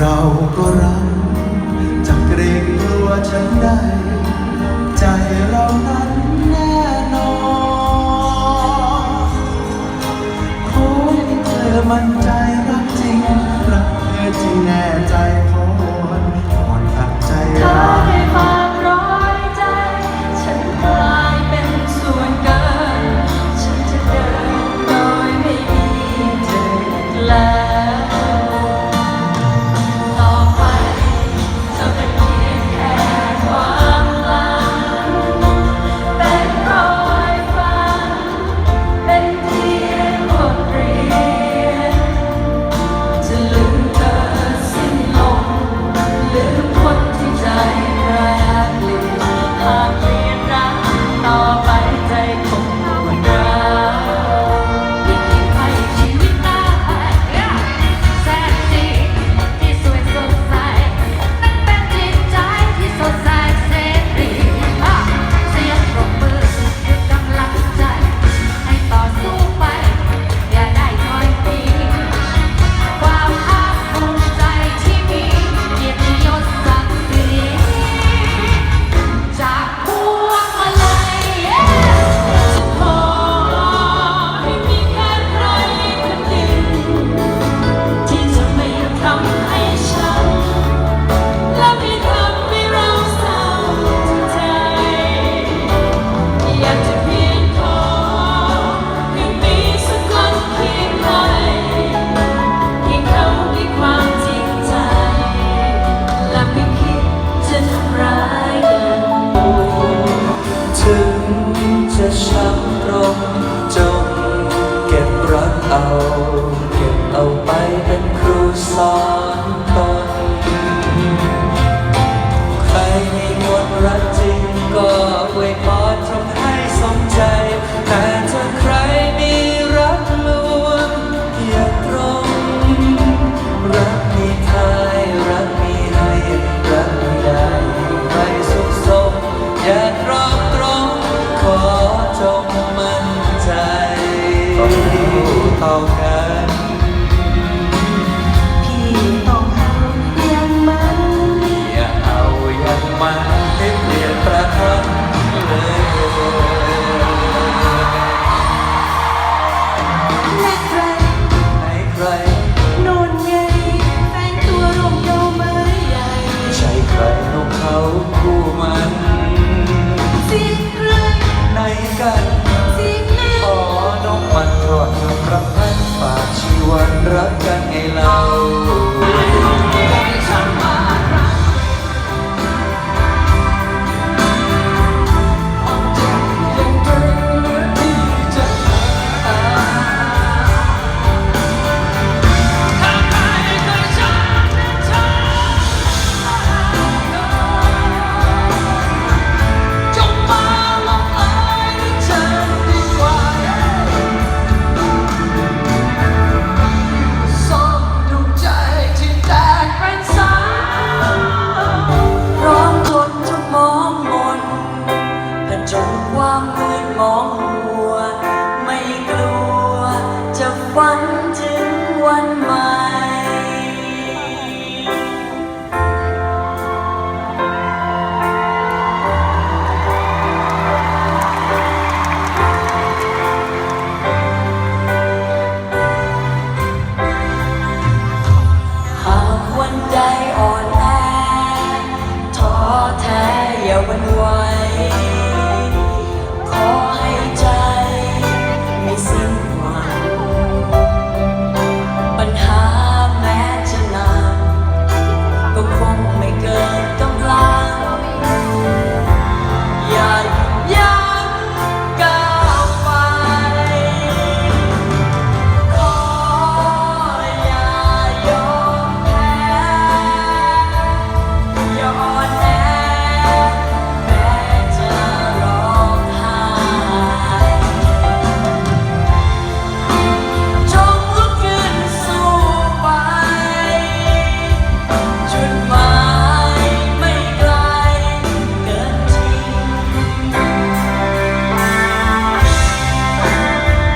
เราก็รักจะเกรงกลัวฉันได้ ใจเรานั้นแน่นอนคอให้เธอมั่นใจรักจริง รักเธอจริงแน่ใจพอนอ่อนตัดใจรักลา on, on. ฝันถึงวันใหม่ หากวันใดอ่อนแอท้อแท้อย่าหวันไหว